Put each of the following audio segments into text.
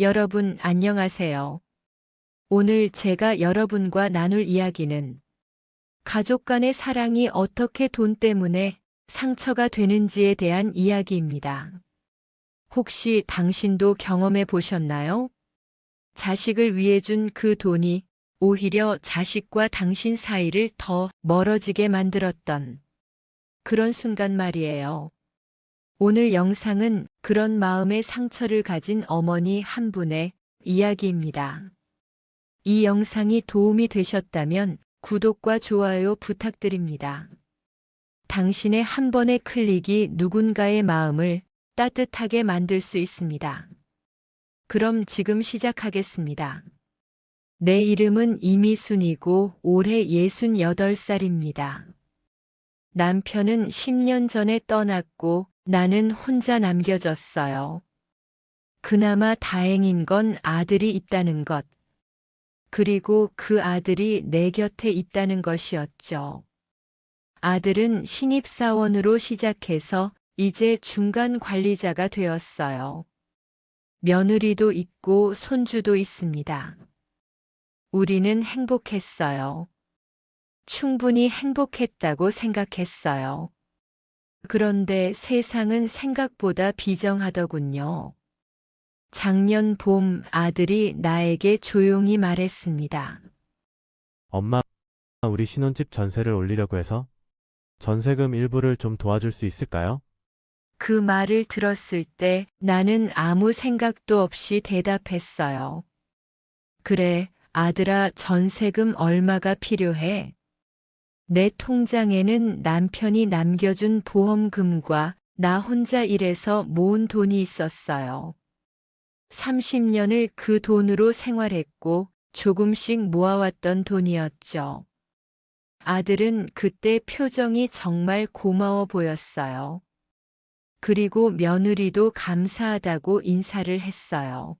여러분 안녕하세요. 오늘 제가 여러분과 나눌 이야기는 가족 간의 사랑이 어떻게 돈 때문에 상처가 되는지에 대한 이야기입니다. 혹시 당신도 경험해 보셨나요? 자식을 위해 준 그 돈이 오히려 자식과 당신 사이를 더 멀어지게 만들었던 그런 순간 말이에요. 오늘 영상은 그런 마음의 상처를 가진 어머니 한 분의 이야기입니다. 이 영상이 도움이 되셨다면 구독과 좋아요 부탁드립니다. 당신의 한 번의 클릭이 누군가의 마음을 따뜻하게 만들 수 있습니다. 그럼 지금 시작하겠습니다. 내 이름은 이미순이고 올해 68살입니다. 남편은 10년 전에 떠났고 나는 혼자 남겨졌어요. 그나마 다행인 건 아들이 있다는 것. 그리고 그 아들이 내 곁에 있다는 것이었죠. 아들은 신입사원으로 시작해서 이제 중간 관리자가 되었어요. 며느리도 있고 손주도 있습니다. 우리는 행복했어요. 충분히 행복했다고 생각했어요. 그런데 세상은 생각보다 비정하더군요. 작년 봄 아들이 나에게 조용히 말했습니다. 엄마, 우리 신혼집 전세를 올리려고 해서 전세금 일부를 좀 도와줄 수 있을까요? 그 말을 들었을 때 나는 아무 생각도 없이 대답했어요. 그래, 아들아, 전세금 얼마가 필요해? 내 통장에는 남편이 남겨준 보험금과 나 혼자 일해서 모은 돈이 있었어요. 30년을 그 돈으로 생활했고 조금씩 모아왔던 돈이었죠. 아들은 그때 표정이 정말 고마워 보였어요. 그리고 며느리도 감사하다고 인사를 했어요.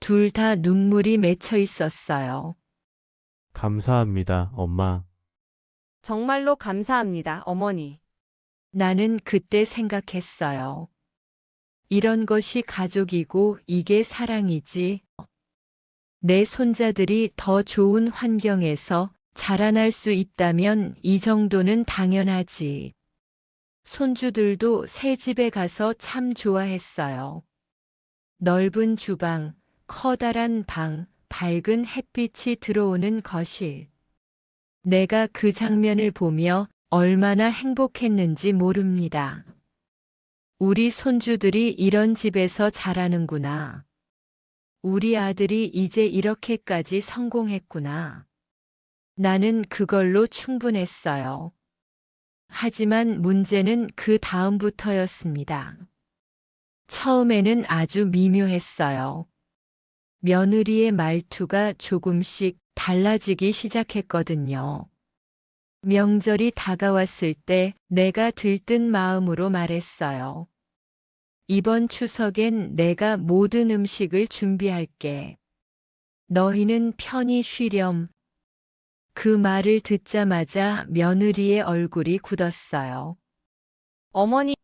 둘 다 눈물이 맺혀 있었어요. 감사합니다, 엄마. 정말로 감사합니다, 어머니. 나는 그때 생각했어요. 이런 것이 가족이고 이게 사랑이지. 내 손자들이 더 좋은 환경에서 자라날 수 있다면 이 정도는 당연하지. 손주들도 새 집에 가서 참 좋아했어요. 넓은 주방, 커다란 방, 밝은 햇빛이 들어오는 거실. 내가 그 장면을 보며 얼마나 행복했는지 모릅니다. 우리 손주들이 이런 집에서 자라는구나. 우리 아들이 이제 이렇게까지 성공했구나. 나는 그걸로 충분했어요. 하지만 문제는 그 다음부터였습니다. 처음에는 아주 미묘했어요. 며느리의 말투가 조금씩 달라지기 시작했거든요. 명절이 다가왔을 때 내가 들뜬 마음으로 말했어요. 이번 추석엔 내가 모든 음식을 준비할게. 너희는 편히 쉬렴. 그 말을 듣자마자 며느리의 얼굴이 굳었어요. 어머니,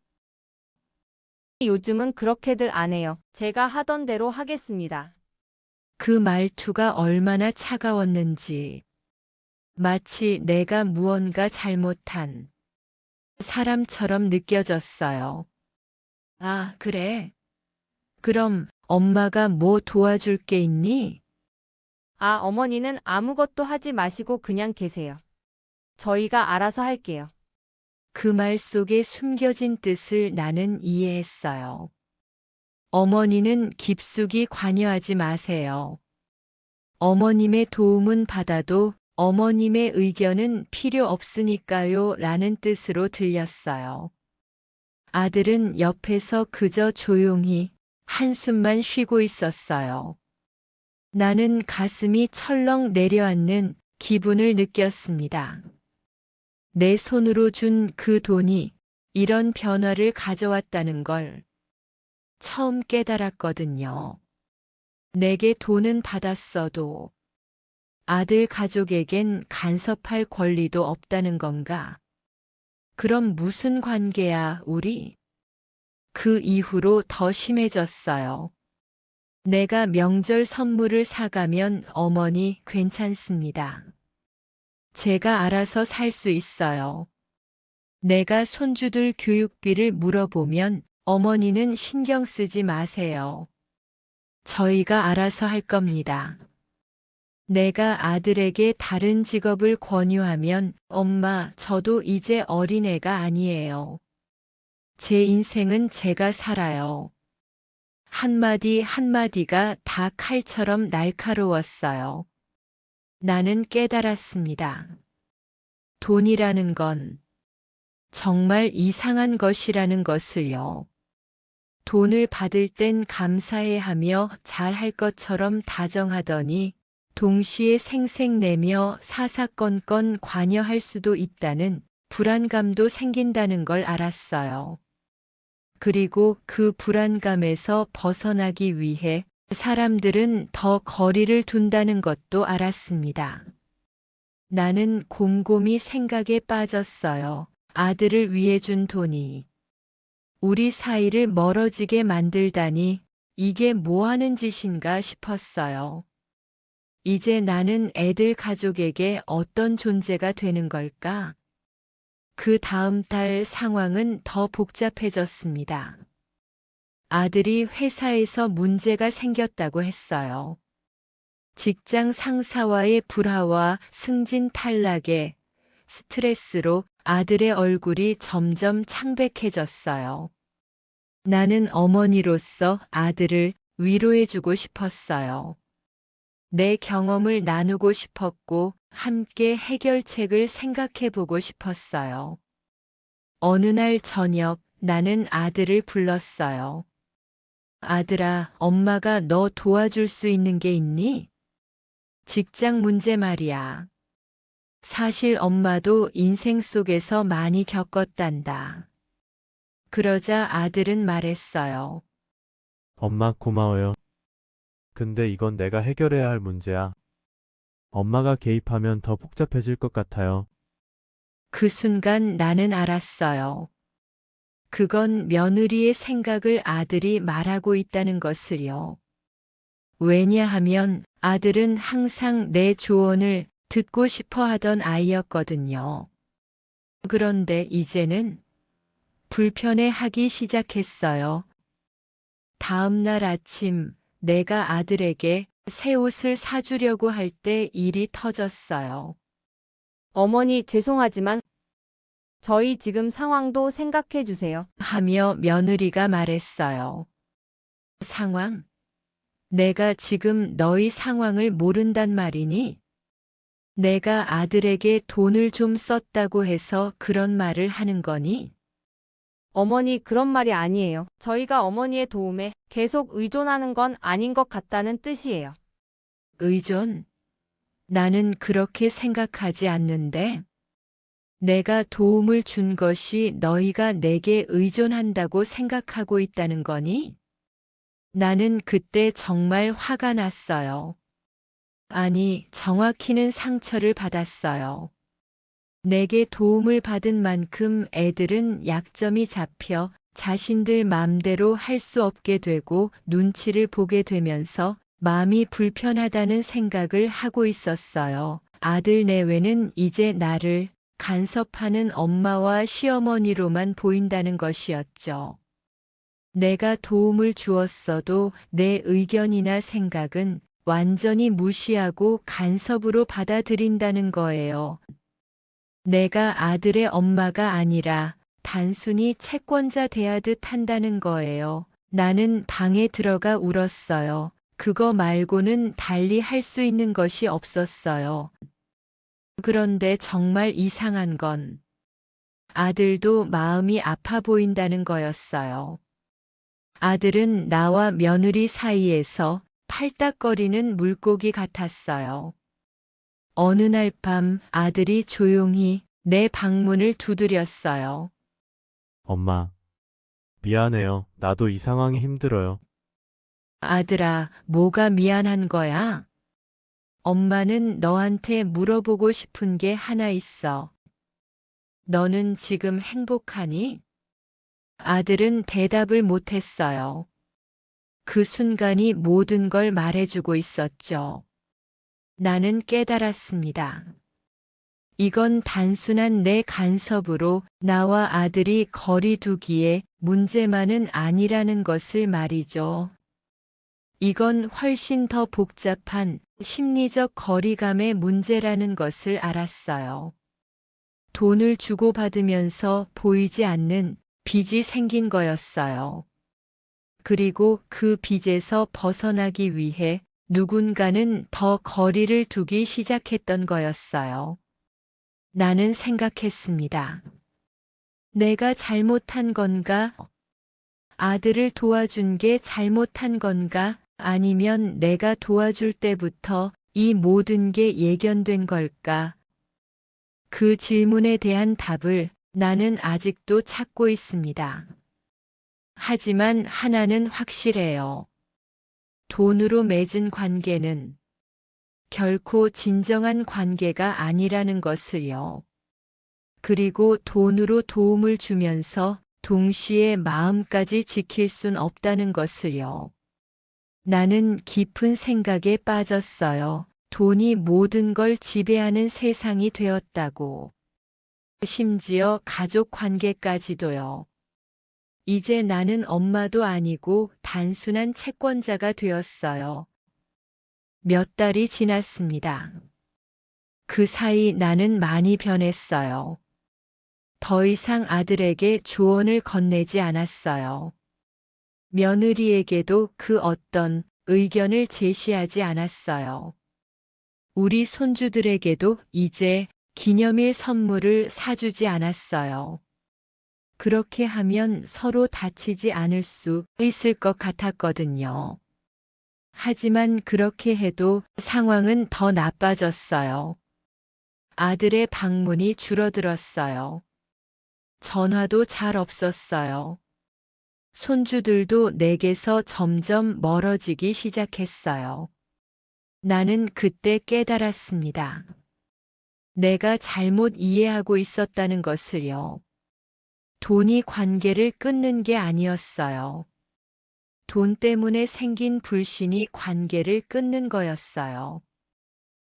요즘은 그렇게들 안 해요. 제가 하던 대로 하겠습니다. 그 말투가 얼마나 차가웠는지. 마치 내가 무언가 잘못한 사람처럼 느껴졌어요. 아, 그래. 그럼 엄마가 뭐 도와줄 게 있니? 아, 어머니는 아무것도 하지 마시고 그냥 계세요. 저희가 알아서 할게요. 그 말 속에 숨겨진 뜻을 나는 이해했어요. 어머니는 깊숙이 관여하지 마세요. 어머님의 도움은 받아도 어머님의 의견은 필요 없으니까요 라는 뜻으로 들렸어요. 아들은 옆에서 그저 조용히 한숨만 쉬고 있었어요. 나는 가슴이 철렁 내려앉는 기분을 느꼈습니다. 내 손으로 준 그 돈이 이런 변화를 가져왔다는 걸 처음 깨달았거든요. 내게 돈은 받았어도 아들 가족에겐 간섭할 권리도 없다는 건가? 그럼 무슨 관계야, 우리? 그 이후로 더 심해졌어요. 내가 명절 선물을 사가면 어머니 괜찮습니다. 제가 알아서 살 수 있어요. 내가 손주들 교육비를 물어보면 어머니는 신경 쓰지 마세요. 저희가 알아서 할 겁니다. 내가 아들에게 다른 직업을 권유하면 엄마, 저도 이제 어린애가 아니에요. 제 인생은 제가 살아요. 한마디 한마디가 다 칼처럼 날카로웠어요. 나는 깨달았습니다. 돈이라는 건 정말 이상한 것이라는 것을요. 돈을 받을 땐 감사해 하며 잘할 것처럼 다정하더니 동시에 생색내며 사사건건 관여할 수도 있다는 불안감도 생긴다는 걸 알았어요. 그리고 그 불안감에서 벗어나기 위해 사람들은 더 거리를 둔다는 것도 알았습니다. 나는 곰곰이 생각에 빠졌어요. 아들을 위해 준 돈이 우리 사이를 멀어지게 만들다니 이게 뭐 하는 짓인가 싶었어요. 이제 나는 애들 가족에게 어떤 존재가 되는 걸까? 그 다음 달 상황은 더 복잡해졌습니다. 아들이 회사에서 문제가 생겼다고 했어요. 직장 상사와의 불화와 승진 탈락에 스트레스로 아들의 얼굴이 점점 창백해졌어요. 나는 어머니로서 아들을 위로해주고 싶었어요. 내 경험을 나누고 싶었고 함께 해결책을 생각해 보고 싶었어요. 어느 날 저녁 나는 아들을 불렀어요. 아들아, 엄마가 너 도와줄 수 있는 게 있니? 직장 문제 말이야. 사실 엄마도 인생 속에서 많이 겪었단다. 그러자 아들은 말했어요. 엄마 고마워요. 근데 이건 내가 해결해야 할 문제야. 엄마가 개입하면 더 복잡해질 것 같아요. 그 순간 나는 알았어요. 그건 며느리의 생각을 아들이 말하고 있다는 것을요. 왜냐하면 아들은 항상 내 조언을 듣고 싶어 하던 아이였거든요. 그런데 이제는 불편해 하기 시작했어요. 다음 날 아침 내가 아들에게 새 옷을 사주려고 할 때 일이 터졌어요. 어머니 죄송하지만 저희 지금 상황도 생각해 주세요. 하며 며느리가 말했어요. 상황? 내가 지금 너희 상황을 모른단 말이니? 내가 아들에게 돈을 좀 썼다고 해서 그런 말을 하는 거니? 어머니 그런 말이 아니에요. 저희가 어머니의 도움에 계속 의존하는 건 아닌 것 같다는 뜻이에요. 의존? 나는 그렇게 생각하지 않는데. 내가 도움을 준 것이 너희가 내게 의존한다고 생각하고 있다는 거니? 나는 그때 정말 화가 났어요. 아니, 정확히는 상처를 받았어요. 내게 도움을 받은 만큼 애들은 약점이 잡혀 자신들 맘대로 할 수 없게 되고 눈치를 보게 되면서 마음이 불편하다는 생각을 하고 있었어요. 아들 내외는 이제 나를 간섭하는 엄마와 시어머니로만 보인다는 것이었죠. 내가 도움을 주었어도 내 의견이나 생각은 완전히 무시하고 간섭으로 받아들인다는 거예요. 내가 아들의 엄마가 아니라 단순히 채권자 대하듯 한다는 거예요. 나는 방에 들어가 울었어요. 그거 말고는 달리 할 수 있는 것이 없었어요. 그런데 정말 이상한 건 아들도 마음이 아파 보인다는 거였어요. 아들은 나와 며느리 사이에서 팔딱거리는 물고기 같았어요. 어느 날 밤 아들이 조용히 내 방문을 두드렸어요. 엄마. 미안해요. 나도 이 상황이 힘들어요. 아들아, 뭐가 미안한 거야? 엄마는 너한테 물어보고 싶은 게 하나 있어. 너는 지금 행복하니? 아들은 대답을 못했어요. 그 순간이 모든 걸 말해주고 있었죠. 나는 깨달았습니다. 이건 단순한 내 간섭으로 나와 아들이 거리 두기에 문제만은 아니라는 것을 말이죠. 이건 훨씬 더 복잡한 심리적 거리감의 문제라는 것을 알았어요. 돈을 주고받으면서 보이지 않는 빚이 생긴 거였어요. 그리고 그 빚에서 벗어나기 위해 누군가는 더 거리를 두기 시작했던 거였어요. 나는 생각했습니다. 내가 잘못한 건가? 아들을 도와준 게 잘못한 건가? 아니면 내가 도와줄 때부터 이 모든 게 예견된 걸까? 그 질문에 대한 답을 나는 아직도 찾고 있습니다. 하지만 하나는 확실해요. 돈으로 맺은 관계는 결코 진정한 관계가 아니라는 것을요. 그리고 돈으로 도움을 주면서 동시에 마음까지 지킬 순 없다는 것을요. 나는 깊은 생각에 빠졌어요. 돈이 모든 걸 지배하는 세상이 되었다고. 심지어 가족 관계까지도요. 이제 나는 엄마도 아니고 단순한 채권자가 되었어요. 몇 달이 지났습니다. 그 사이 나는 많이 변했어요. 더 이상 아들에게 조언을 건네지 않았어요. 며느리에게도 그 어떤 의견을 제시하지 않았어요. 우리 손주들에게도 이제 기념일 선물을 사주지 않았어요. 그렇게 하면 서로 다치지 않을 수 있을 것 같았거든요. 하지만 그렇게 해도 상황은 더 나빠졌어요. 아들의 방문이 줄어들었어요. 전화도 잘 없었어요. 손주들도 내게서 점점 멀어지기 시작했어요. 나는 그때 깨달았습니다. 내가 잘못 이해하고 있었다는 것을요. 돈이 관계를 끊는 게 아니었어요. 돈 때문에 생긴 불신이 관계를 끊는 거였어요.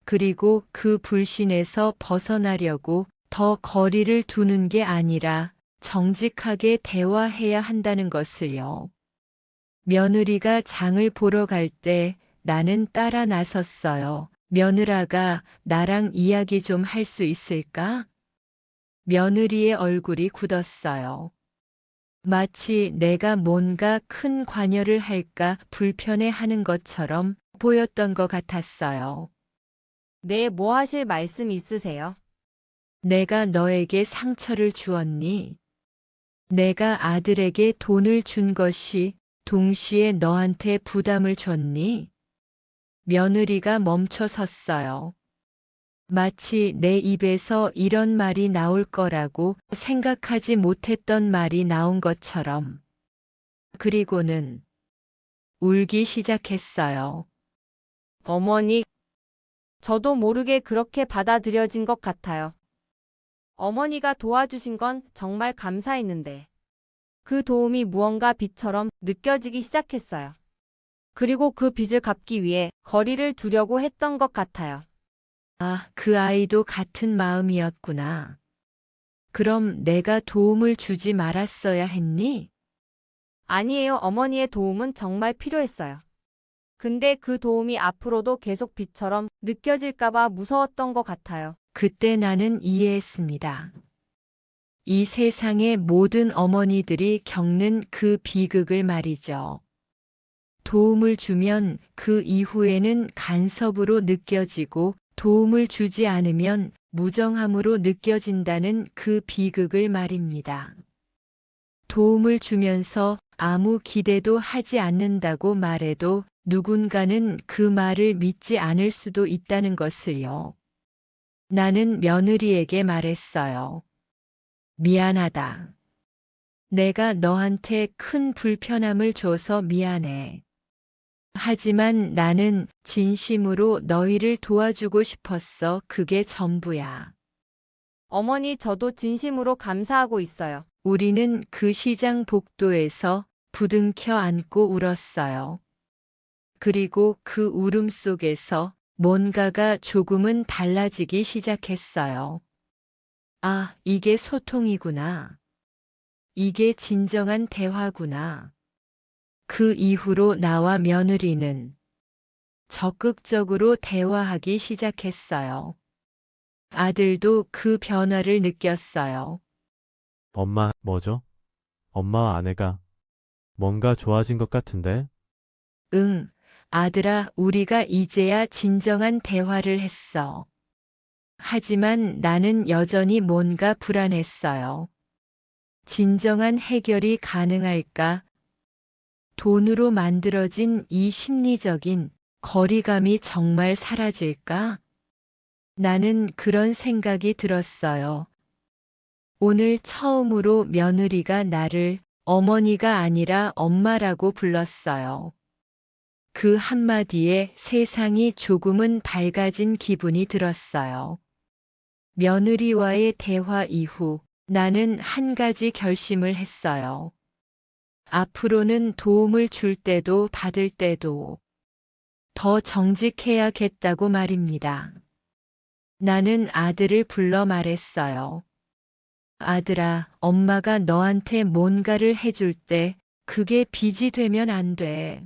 그리고 그 불신에서 벗어나려고 더 거리를 두는 게 아니라 정직하게 대화해야 한다는 것을요. 며느리가 장을 보러 갈 때 나는 따라 나섰어요. 며느라가 나랑 이야기 좀 할 수 있을까? 며느리의 얼굴이 굳었어요. 마치 내가 뭔가 큰 관여를 할까 불편해 하는 것처럼 보였던 것 같았어요. 네, 뭐 하실 말씀 있으세요? 내가 너에게 상처를 주었니? 내가 아들에게 돈을 준 것이 동시에 너한테 부담을 줬니? 며느리가 멈춰 섰어요. 마치 내 입에서 이런 말이 나올 거라고 생각하지 못했던 말이 나온 것처럼. 그리고는 울기 시작했어요. 어머니, 저도 모르게 그렇게 받아들여진 것 같아요. 어머니가 도와주신 건 정말 감사했는데, 그 도움이 무언가 빚처럼 느껴지기 시작했어요. 그리고 그 빚을 갚기 위해 거리를 두려고 했던 것 같아요. 아, 그 아이도 같은 마음이었구나. 그럼 내가 도움을 주지 말았어야 했니? 아니에요. 어머니의 도움은 정말 필요했어요. 근데 그 도움이 앞으로도 계속 빚처럼 느껴질까봐 무서웠던 것 같아요. 그때 나는 이해했습니다. 이 세상의 모든 어머니들이 겪는 그 비극을 말이죠. 도움을 주면 그 이후에는 간섭으로 느껴지고 도움을 주지 않으면 무정함으로 느껴진다는 그 비극을 말입니다. 도움을 주면서 아무 기대도 하지 않는다고 말해도 누군가는 그 말을 믿지 않을 수도 있다는 것을요. 나는 며느리에게 말했어요. 미안하다. 내가 너한테 큰 불편함을 줘서 미안해. 하지만 나는 진심으로 너희를 도와주고 싶었어. 그게 전부야. 어머니, 저도 진심으로 감사하고 있어요. 우리는 그 시장 복도에서 부둥켜 안고 울었어요. 그리고 그 울음 속에서 뭔가가 조금은 달라지기 시작했어요. 아, 이게 소통이구나. 이게 진정한 대화구나. 그 이후로 나와 며느리는 적극적으로 대화하기 시작했어요. 아들도 그 변화를 느꼈어요. 엄마, 뭐죠? 엄마와 아내가 뭔가 좋아진 것 같은데? 응, 아들아, 우리가 이제야 진정한 대화를 했어. 하지만 나는 여전히 뭔가 불안했어요. 진정한 해결이 가능할까? 돈으로 만들어진 이 심리적인 거리감이 정말 사라질까? 나는 그런 생각이 들었어요. 오늘 처음으로 며느리가 나를 어머니가 아니라 엄마라고 불렀어요. 그 한마디에 세상이 조금은 밝아진 기분이 들었어요. 며느리와의 대화 이후 나는 한 가지 결심을 했어요. 앞으로는 도움을 줄 때도 받을 때도 더 정직해야겠다고 말입니다. 나는 아들을 불러 말했어요. 아들아, 엄마가 너한테 뭔가를 해줄 때 그게 빚이 되면 안 돼.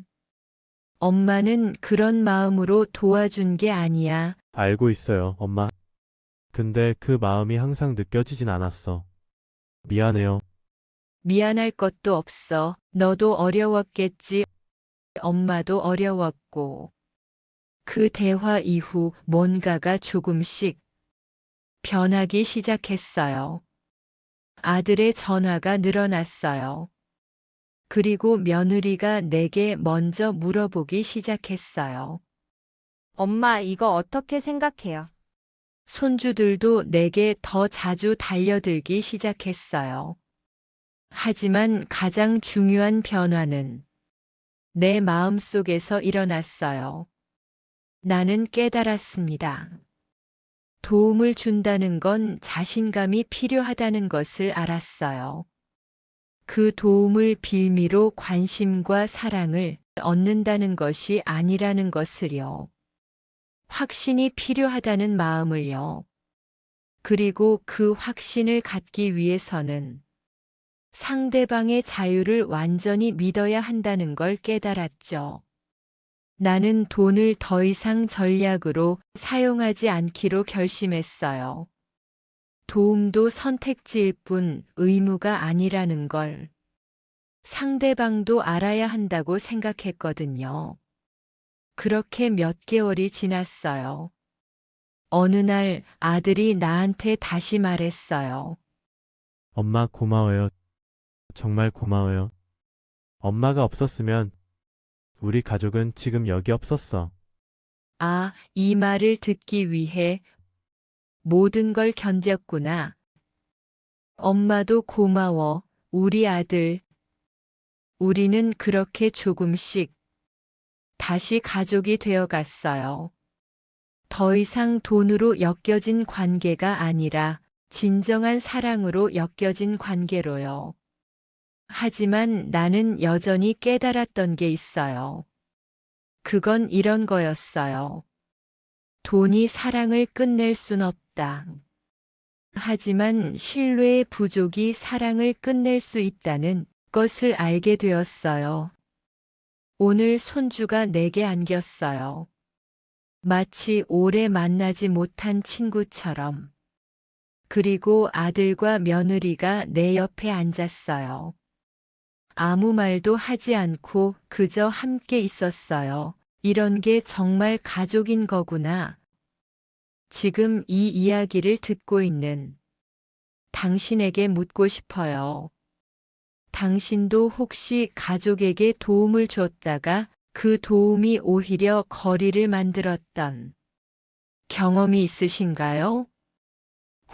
엄마는 그런 마음으로 도와준 게 아니야. 알고 있어요, 엄마. 근데 그 마음이 항상 느껴지진 않았어. 미안해요. 미안할 것도 없어. 너도 어려웠겠지. 엄마도 어려웠고. 그 대화 이후 뭔가가 조금씩 변하기 시작했어요. 아들의 전화가 늘어났어요. 그리고 며느리가 내게 먼저 물어보기 시작했어요. 엄마, 이거 어떻게 생각해요? 손주들도 내게 더 자주 달려들기 시작했어요. 하지만 가장 중요한 변화는 내 마음 속에서 일어났어요. 나는 깨달았습니다. 도움을 준다는 건 자신감이 필요하다는 것을 알았어요. 그 도움을 빌미로 관심과 사랑을 얻는다는 것이 아니라는 것을요. 확신이 필요하다는 마음을요. 그리고 그 확신을 갖기 위해서는 상대방의 자유를 완전히 믿어야 한다는 걸 깨달았죠. 나는 돈을 더 이상 전략으로 사용하지 않기로 결심했어요. 도움도 선택지일 뿐 의무가 아니라는 걸 상대방도 알아야 한다고 생각했거든요. 그렇게 몇 개월이 지났어요. 어느 날 아들이 나한테 다시 말했어요. 엄마 고마워요. 정말 고마워요. 엄마가 없었으면 우리 가족은 지금 여기 없었어. 아, 이 말을 듣기 위해 모든 걸 견뎠구나. 엄마도 고마워, 우리 아들. 우리는 그렇게 조금씩 다시 가족이 되어 갔어요. 더 이상 돈으로 엮여진 관계가 아니라 진정한 사랑으로 엮여진 관계로요. 하지만 나는 여전히 깨달았던 게 있어요. 그건 이런 거였어요. 돈이 사랑을 끝낼 순 없다. 하지만 신뢰의 부족이 사랑을 끝낼 수 있다는 것을 알게 되었어요. 오늘 손주가 내게 안겼어요. 마치 오래 만나지 못한 친구처럼. 그리고 아들과 며느리가 내 옆에 앉았어요. 아무 말도 하지 않고 그저 함께 있었어요. 이런 게 정말 가족인 거구나. 지금 이 이야기를 듣고 있는 당신에게 묻고 싶어요. 당신도 혹시 가족에게 도움을 줬다가 그 도움이 오히려 거리를 만들었던 경험이 있으신가요?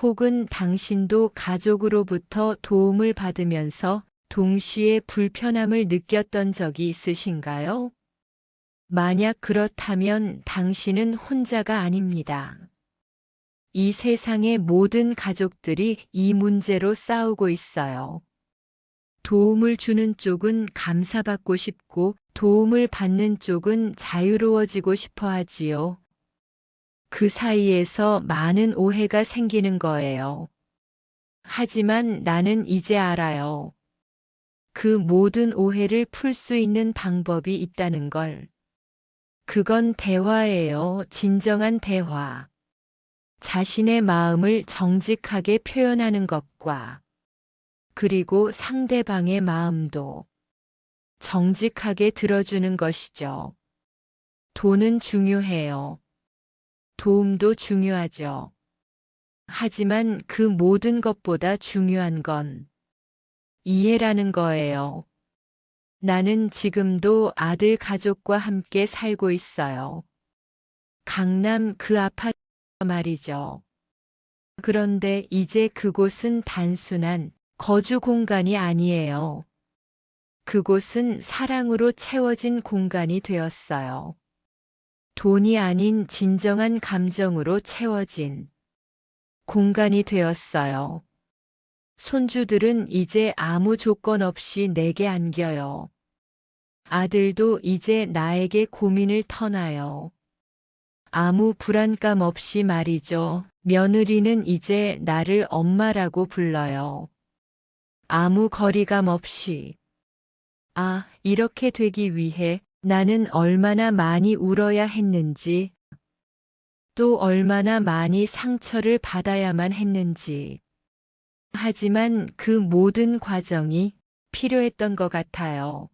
혹은 당신도 가족으로부터 도움을 받으면서 동시에 불편함을 느꼈던 적이 있으신가요? 만약 그렇다면 당신은 혼자가 아닙니다. 이 세상의 모든 가족들이 이 문제로 싸우고 있어요. 도움을 주는 쪽은 감사받고 싶고 도움을 받는 쪽은 자유로워지고 싶어 하지요. 그 사이에서 많은 오해가 생기는 거예요. 하지만 나는 이제 알아요. 그 모든 오해를 풀 수 있는 방법이 있다는 걸. 그건 대화예요. 진정한 대화. 자신의 마음을 정직하게 표현하는 것과 그리고 상대방의 마음도 정직하게 들어주는 것이죠. 돈은 중요해요. 도움도 중요하죠. 하지만 그 모든 것보다 중요한 건 이해라는 거예요. 나는 지금도 아들 가족과 함께 살고 있어요. 강남 그 아파트 말이죠. 그런데 이제 그곳은 단순한 거주 공간이 아니에요. 그곳은 사랑으로 채워진 공간이 되었어요. 돈이 아닌 진정한 감정으로 채워진 공간이 되었어요. 손주들은 이제 아무 조건 없이 내게 안겨요. 아들도 이제 나에게 고민을 터나요. 아무 불안감 없이 말이죠. 며느리는 이제 나를 엄마라고 불러요. 아무 거리감 없이. 아, 이렇게 되기 위해 나는 얼마나 많이 울어야 했는지, 또 얼마나 많이 상처를 받아야만 했는지. 하지만 그 모든 과정이 필요했던 것 같아요.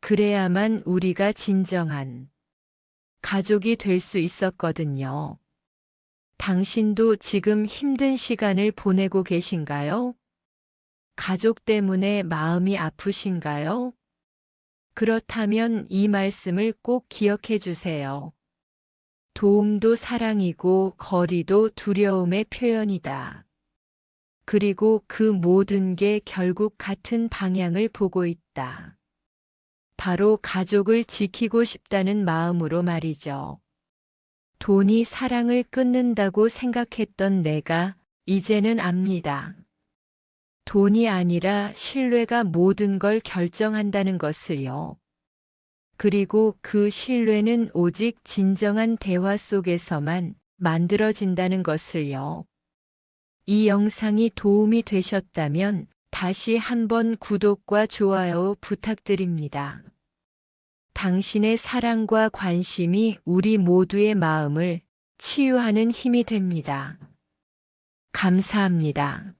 그래야만 우리가 진정한 가족이 될 수 있었거든요. 당신도 지금 힘든 시간을 보내고 계신가요? 가족 때문에 마음이 아프신가요? 그렇다면 이 말씀을 꼭 기억해 주세요. 도움도 사랑이고 거리도 두려움의 표현이다. 그리고 그 모든 게 결국 같은 방향을 보고 있다. 바로 가족을 지키고 싶다는 마음으로 말이죠. 돈이 사랑을 끊는다고 생각했던 내가 이제는 압니다. 돈이 아니라 신뢰가 모든 걸 결정한다는 것을요. 그리고 그 신뢰는 오직 진정한 대화 속에서만 만들어진다는 것을요. 이 영상이 도움이 되셨다면 다시 한번 구독과 좋아요 부탁드립니다. 당신의 사랑과 관심이 우리 모두의 마음을 치유하는 힘이 됩니다. 감사합니다.